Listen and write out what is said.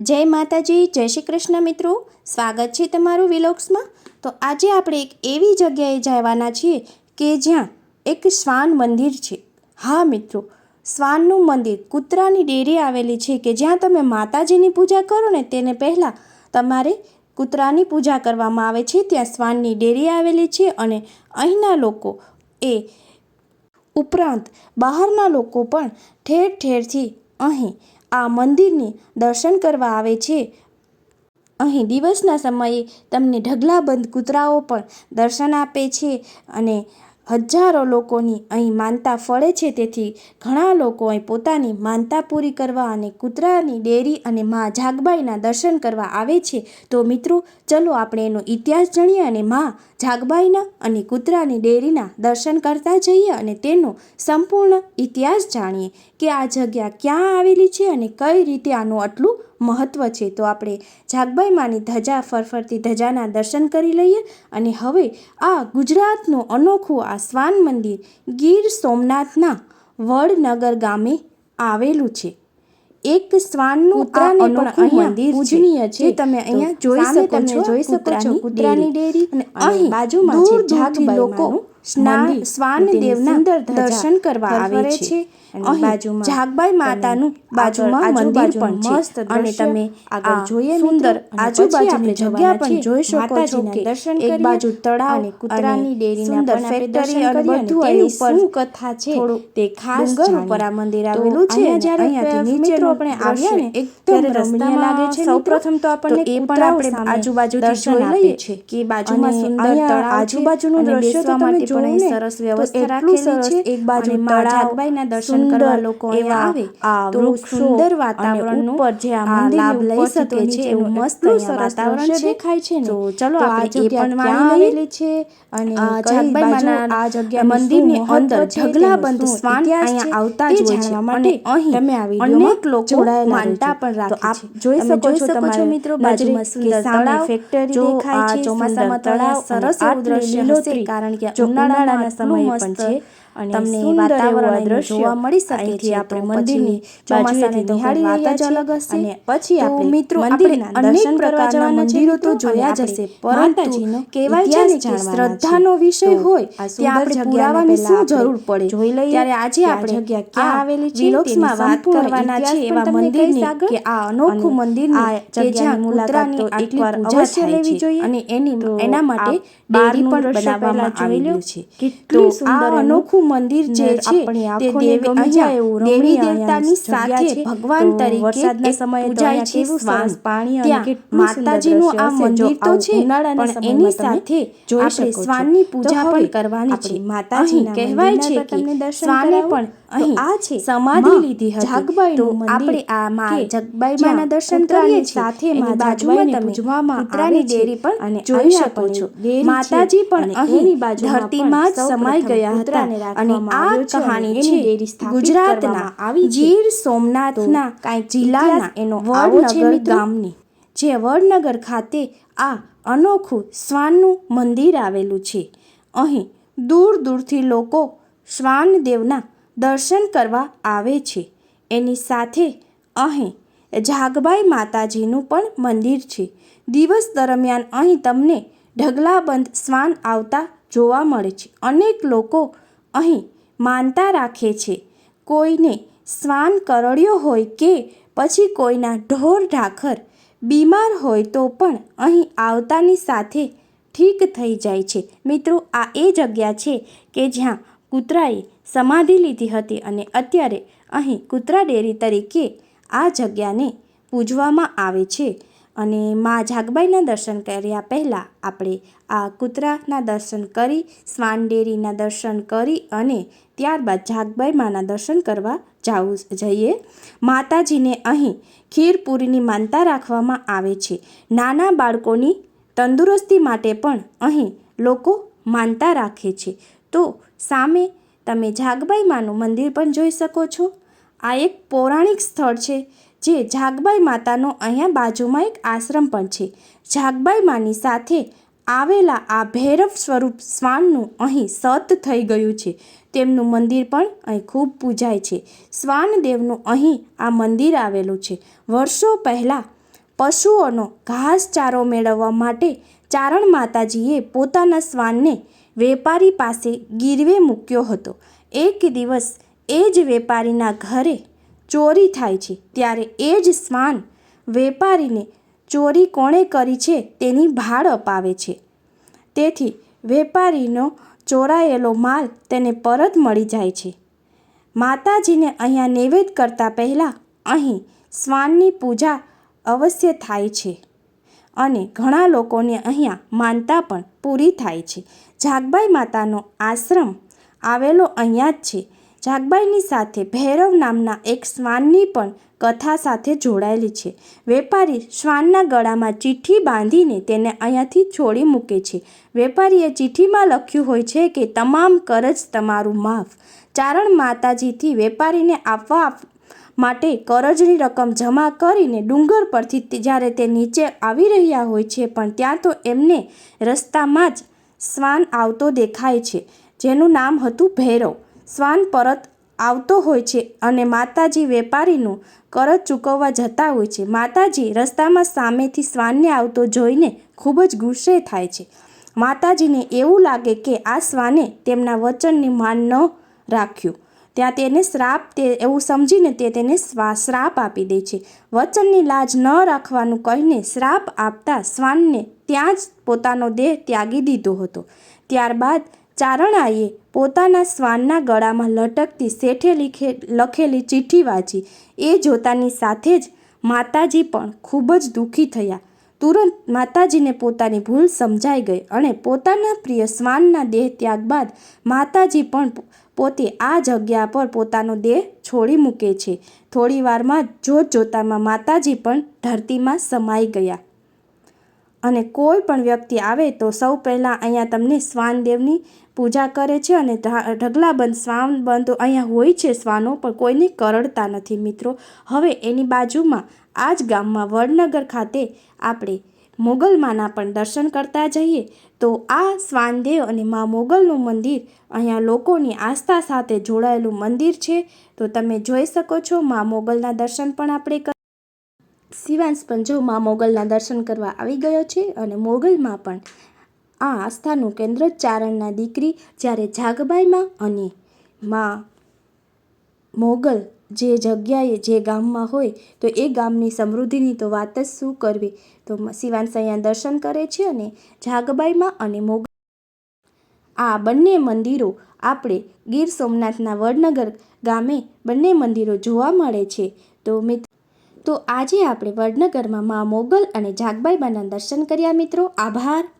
જય માતાજી, જય શ્રી કૃષ્ણ મિત્રો. સ્વાગત છે તમારું વિલોક્સમાં. તો આજે આપણે એક એવી જગ્યાએ જવાના છીએ કે જ્યાં એક શ્વાન મંદિર છે. હા મિત્રો, શ્વાનનું મંદિર કૂતરાની ડેરી આવેલી છે કે જ્યાં તમે માતાજીની પૂજા કરો ને તેને પહેલાં તમારે કૂતરાની પૂજા કરવામાં આવે છે. ત્યાં શ્વાનની ડેરી આવેલી છે અને અહીંના લોકો એ ઉપરાંત બહારના લોકો પણ ઠેર ઠેરથી અહીં આ મંદિરને દર્શન કરવા આવે છે. અહીં દિવસના સમયે તમને ઢગલાબંધ કૂતરાઓ પણ દર્શન આપે છે અને હજારો લોકોની અહીં માનતા ફળે છે, તેથી ઘણા લોકો અહીં પોતાની માનતા પૂરી કરવા અને કૂતરાની ડેરી અને મા જાગબાઈના દર્શન કરવા આવે છે. તો મિત્રો, ચલો આપણે એનો ઇતિહાસ જાણીએ અને મા જાગબાઈના અને કૂતરાની ડેરીના દર્શન કરતા જઈએ અને તેનો સંપૂર્ણ ઇતિહાસ જાણીએ કે આ જગ્યા ક્યાં આવેલી છે અને કઈ રીતે આનું આટલું મહત્ત્વ છે. તો આપણે જાગબાઈ માની ધજા ફરફરતી ધજાના દર્શન કરી લઈએ અને હવે આ ગુજરાતનું અનોખું આ શ્વાન મંદિર ગીર સોમનાથના વડનગર ગામે આવેલું છે. એક શ્વાનનું આ અનોખું મંદિર પૂજનીય છે. તમે અહીંયા જોઈ શકો છો જોઈ શકો છો કૂતરાની ડેરી અને અહીં બાજુમાં છે જાગબાઈ લોકો સ્નાન શ્વાન દેવના દર્શન કરવા આવે છે. અહીં જાગબાઈ માતાનું બાજુમાં મંદિર પણ છે. અને તમે આગળ જોઈએ સુંદર આજુબાજુની જગ્યા પણ જોઈ શકો છો કે દર્શન એક બાજુ તળાવ અને કૂતરાની ડેરી સુંદર ફેક્ટરી અને બધું અહીં ઉપર કથા છે. તે ખાસ ઉપર આ મંદિર આવેલું છે. જ્યારે અહીંયાથી નીચે આપણે આવ્યા ને એકદમ રમણીય લાગે છે સૌપ્રથમ તો આપણને એ પણ આપણે આજુબાજુથી જોઈ લઈએ છે. કે બાજુમાં સુંદર તળાવ આજુબાજુનું દ્રશ્ય તો તમે જોયું ને સરસ વ્યવસ્થા રાખેલી છે એક બાજુ જાગબાઈના દર્શન કરવા લોકો અહીંયા આવે તો સુંદર વાતાવરણ ઉપર જે આ લાભ લઈ શકે છે એવું મસ્ત વાતાવરણ દેખાય છે તો ચલો આપણે એ પણ માણી લઈએ છે અને જાગબાઈ આ જગ્યા મંદિરની અંદર ઢગલાબંધ શ્વાન અહીંયા આવતા જ હોય છે. અને અહીં તમે આવી અનેક લોકો માનતા પણ રાખે છે. જોઈ શકો છો તમારા મિત્રો બાજુમાં સુંદર તળાવ ફેક્ટરી દેખાય છે ચોમાસામાં તળાવ સરસ એવું દ્રશ્ય હશે કારણ કે ઉનાળાના સમયે પણ છે. અને તમને વાતાવરણ દ્રશ્ય જોવા મળી શકે છે. આપણે મંદિરની ચોમાસાની નિહાળી વાત જ અલગ હશે. અને પછી આપણે મિત્રો મંદિરના દર્શન જવાના મંદિરો તો જોયા જ હશે. પરંતુ કહેવાય છે કે શ્રદ્ધાનો વિષય હોય ત્યાં આપણે પુરાવાની શું જરૂર પડે? જોઈ લઈએ ત્યારે આજે આપણે જગ્યા ક્યાં આવેલી છે વિલોક્સમાં વાત કરવાના છે એવા મંદિરની કે આ અનોખું મંદિરની જ્યાં મુદ્રાની એકવાર અવશ્ય લેવી જોઈએ. અને એની એના માટે ડેરી પણ બનાવવામાં આવેલું છે. કેટલું સુંદર અનોખું મંદિર જે છે તે દેવી અહીંયા દેવી દેવતાની સાથે ભગવાન તરીકે વરસાદના સમયે પૂજાય છે શ્વાસ પાણી અને માતાજીનું આ મંદિર તો છે પણ એની સાથે આપણે શ્વાનની પૂજા પણ કરવાની છે. માતાજી કહેવાય છે કે શ્વાને પણ અહીં આ છે સમાધિ લીધી હતી. જગબાઈ તો આપણે આ માં જગબાઈ માના દર્શન કરીએ સાથે માં બાજુમાં તમે કૂતરાની ડેરી પણ અને જોઈ શકો છો. માતાજી પણ અહીં ધરતીમાં જ સમાઈ ગયા હતા. અને આ કહાની છે ગુજરાતના ગીર સોમનાથના કાંઈક જિલ્લાના એનો વડનગર ગામની જે વડનગર ખાતે આ અનોખું શ્વાનનું મંદિર આવેલું છે. અહીં દૂર દૂરથી લોકો શ્વાનદેવના દર્શન કરવા આવે છે. એની સાથે અહીં જાગબાઈ માતાજીનું પણ મંદિર છે. દિવસ દરમિયાન અહીં તમને ઢગલાબંધ શ્વાન આવતા જોવા મળે છે. અનેક લોકો અહીં માનતા રાખે છે, કોઈને શ્વાન કરડ્યો હોય કે પછી કોઈના ઢોર ઢાખર બીમાર હોય તો પણ અહીં આવતાની સાથે ઠીક થઈ જાય છે. મિત્રો, આ એ જગ્યા છે કે જ્યાં કૂતરાએ સમાધિ લીધી હતી અને અત્યારે અહીં કૂતરા ડેરી તરીકે આ જગ્યાને પૂજવામાં આવે છે. અને મા જાગબાઈના દર્શન કર્યા પહેલાં આપણે આ કૂતરાના દર્શન કરી, શ્વાન ડેરીના દર્શન કરી અને ત્યારબાદ જાગબાઈ માના દર્શન કરવા જાવું જઈએ. માતાજીને અહીં ખીરપુરીની માનતા રાખવામાં આવે છે. નાના બાળકોની તંદુરસ્તી માટે પણ અહીં લોકો માનતા રાખે છે. તો સામે તમે જાગબાઈ માનું મંદિર પણ જોઈ શકો છો. આ એક પૌરાણિક સ્થળ છે. જે જાગબાઈ માતાનો અહીંયા બાજુમાં એક આશ્રમ પણ છે. જાગબાઈ માની સાથે આવેલા આ ભૈરવ સ્વરૂપ શ્વાનનું અહીં સત થઈ ગયું છે. તેમનું મંદિર પણ અહીં ખૂબ પૂજાય છે. શ્વાનદેવનું અહીં આ મંદિર આવેલું છે. વર્ષો પહેલાં પશુઓનો ઘાસચારો મેળવવા માટે ચારણ માતાજીએ પોતાના શ્વાનને વેપારી પાસે ગીરવે મૂક્યો હતો. એક દિવસ એ જ વેપારીના ઘરે ચોરી થાય છે. ત્યારે એ જ શ્વાન વેપારીને ચોરી કોણે કરી છે તેની ભાળ અપાવે છે. તેથી વેપારીનો ચોરાયેલો માલ તેને પરત મળી જાય છે. માતાજીને અહીંયા નૈવેદ્ય કરતાં પહેલાં અહીં શ્વાનની પૂજા અવશ્ય થાય છે અને ઘણા લોકોને અહીંયા માનતા પણ પૂરી થાય છે. જાગબાઈ માતાનો આશ્રમ આવેલો અહીંયા જ છે. જાગબાઈની સાથે ભૈરવ નામના એક શ્વાનની પણ કથા સાથે જોડાયેલી છે. વેપારી શ્વાનના ગળામાં ચિઠ્ઠી બાંધીને તેને અહીંયાથી છોડી મૂકે છે. વેપારીએ ચિઠ્ઠીમાં લખ્યું હોય છે કે, તમામ કરજ તમારું માફ. ચારણ માતાજીથી વેપારીને આપવા માટે કરજની રકમ જમા કરીને ડુંગર પરથી જ્યારે તે નીચે આવી રહ્યા હોય છે, પણ ત્યાં તો એમને રસ્તામાં જ શ્વાન આવતો દેખાય છે, જેનું નામ હતું ભૈરવ. શ્વાન પરત આવતો હોય છે અને માતાજી વેપારીનું કરજ ચૂકવવા જતા હોય છે. માતાજી રસ્તામાં સામેથી શ્વાનને આવતો જોઈને ખૂબ જ ગુસ્સે થાય છે. માતાજીને એવું લાગે કે આ શ્વાને તેમના વચનની માન ન રાખ્યું. ત્યાં તેને શ્રાપ તે એવું સમજીને તે તેને શ્વા શ્રાપ આપી દે છે. વચનની લાજ ન રાખવાનું કહીને શ્રાપ આપતા શ્વાનને ત્યાં જ પોતાનો દેહ ત્યાગી દીધો હતો. ત્યારબાદ ચારણાએ પોતાના શ્વાનના ગળામાં લટકતી શેઠે લીખે, લખેલી ચિઠ્ઠી વાંચી. એ જોતાની સાથે જ માતાજી પણ ખૂબ જ દુઃખી થયા. તુરંત માતાજીને પોતાની ભૂલ સમજાઈ ગઈ અને પોતાના પ્રિય શ્વાનના દેહ ત્યાગ બાદ માતાજી પણ પોતે આ જગ્યા પર પોતાનો દેહ છોડી મૂકે છે. થોડી વારમાં જોત જોતામાં માતાજી પણ ધરતીમાં સમાઈ ગયા. અને કોઈ પણ વ્યક્તિ આવે તો સૌ પહેલાં અહીંયા તમને શ્વાનદેવની પૂજા કરે છે અને ઢગલાબંધ શ્વાન બંધ અહીંયા હોય છે શ્વાનો, પણ કોઈને કરડતા નથી મિત્રો. હવે એની બાજુમાં આ જ ગામમાં વડનગર ખાતે આપણે મોગલમાના પણ દર્શન કરતા જઈએ, તો આ શ્વાનદેવ અને મા મોગલનું મંદિર અહીંયા લોકોની આસ્થા સાથે જોડાયેલું મંદિર છે. તો તમે જોઈ શકો છો, મા મોગલના દર્શન પણ આપણે શિવાંશ પણ જો મા મોગલના દર્શન કરવા આવી ગયો છે અને મોગલમાં પણ આ આસ્થાનું કેન્દ્ર ચારણના દીકરી જ્યારે જાગબાઈમાં અને મા મોગલ જે જગ્યાએ જે ગામમાં હોય તો એ ગામની સમૃદ્ધિની તો વાત જ શું કરવી? તો શિવાંશ અહીંયા દર્શન કરે છે અને જાગબાઈમાં અને મોગલ આ બંને મંદિરો આપણે ગીર સોમનાથના વડનગર ગામે બંને મંદિરો જોવા મળે છે. તો મિત્ર તો આજે આપણે વડનગરમાં મા મોગલ અને જાગબાઈ બાના દર્શન કર્યા મિત્રો. આભાર.